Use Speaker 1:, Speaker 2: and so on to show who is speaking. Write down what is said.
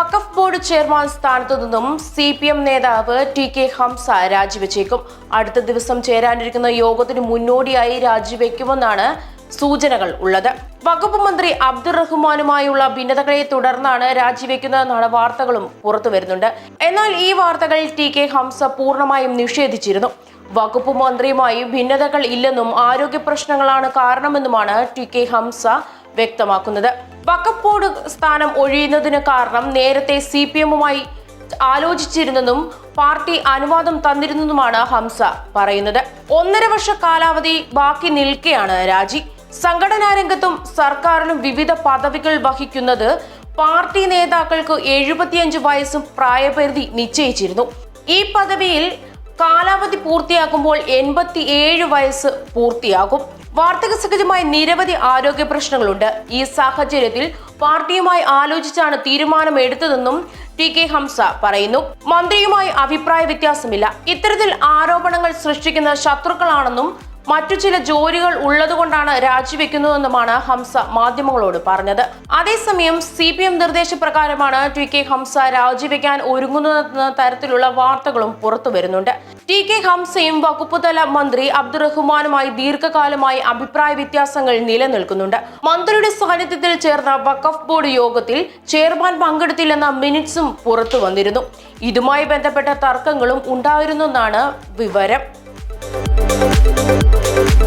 Speaker 1: വഖഫ് board chairman സ്ഥാനത്തു നിന്നും C P M നേതാവ് ടി കെ ഹംസ രാജിവെച്ചേക്കും. അടുത്ത ദിവസം ചേരാനിരിക്കുന്ന യോഗത്തിന് മുന്നോടിയായി രാജിവെക്കുമെന്നാണ് സൂചനകൾ ഉള്ളത്. വകുപ്പ് മന്ത്രി അബ്ദുറഹ്മാനുമായുള്ള ഭിന്നതകളെ തുടർന്നാണ് രാജിവെക്കുന്നതെന്നാണ് വാർത്തകളും പുറത്തു വരുന്നുണ്ട്. എന്നാൽ ഈ വാർത്തകൾ ടി കെ ഹംസ പൂർണമായും നിഷേധിച്ചിരുന്നു. വകുപ്പ് മന്ത്രിയുമായി ഭിന്നതകൾ ഇല്ലെന്നും ആരോഗ്യ പ്രശ്നങ്ങളാണ് കാരണമെന്നുമാണ് ടി കെ ഹംസ വ്യക്തമാക്കുന്നത്. ബോർഡ് സ്ഥാനം ഒഴിയുന്നതിന് കാരണം നേരത്തെ സി പി എമ്മുമായി ആലോചിച്ചിരുന്നതും പാർട്ടി അനുവാദം തന്നിരുന്നതുമാണ് ഹംസ പറയുന്നത്. ഒന്നര വർഷ കാലാവധി ബാക്കി നിൽക്കെയാണ് രാജി. സംഘടനാ രംഗത്തും സർക്കാരിലും വിവിധ പദവികൾ വഹിക്കുന്നത് പാർട്ടി നേതാക്കൾക്ക് എഴുപത്തിയഞ്ച് വയസ്സും പ്രായപരിധി നിശ്ചയിച്ചിരുന്നു. ഈ പദവിയിൽ കാലാവധി പൂർത്തിയാക്കുമ്പോൾ എൺപത്തി ഏഴ് വയസ്സ് പൂർത്തിയാകും. വാർത്തക സഹജമായ നിരവധി ആരോഗ്യ പ്രശ്നങ്ങളുണ്ട്. ഈ സാഹചര്യത്തിൽ പാർട്ടിയുമായി ആലോചിച്ചാണ് തീരുമാനം എടുത്തതെന്നും ടി കെ ഹംസ പറയുന്നു. മന്ത്രിയുമായി അഭിപ്രായ വ്യത്യാസമില്ല. ഇത്തരത്തിൽ ആരോപണങ്ങൾ സൃഷ്ടിക്കുന്ന ശത്രുക്കളാണെന്നും മറ്റു ചില ജോലികൾ ഉള്ളതുകൊണ്ടാണ് രാജിവെക്കുന്നതെന്നുമാണ് ഹംസ മാധ്യമങ്ങളോട് പറഞ്ഞത്. അതേസമയം സി പി എം നിർദ്ദേശപ്രകാരമാണ് ടി കെ ഹംസ രാജിവെക്കാൻ ഒരുങ്ങുന്നതെന്ന തരത്തിലുള്ള വാർത്തകളും പുറത്തു വരുന്നുണ്ട്. ടി കെ ഹംസയും വകുപ്പുതല മന്ത്രി അബ്ദുറഹ്മാനുമായി ദീർഘകാലമായി അഭിപ്രായ വ്യത്യാസങ്ങൾ നിലനിൽക്കുന്നുണ്ട്. മന്ത്രിയുടെ സാന്നിധ്യത്തിൽ ചേർന്ന വഖഫ് ബോർഡ് യോഗത്തിൽ ചെയർമാൻ പങ്കെടുത്തില്ലെന്ന മിനിറ്റ്സും പുറത്തു വന്നിരുന്നു. ഇതുമായി ബന്ധപ്പെട്ട തർക്കങ്ങളും ഉണ്ടായിരുന്നു എന്നാണ് വിവരം. Thank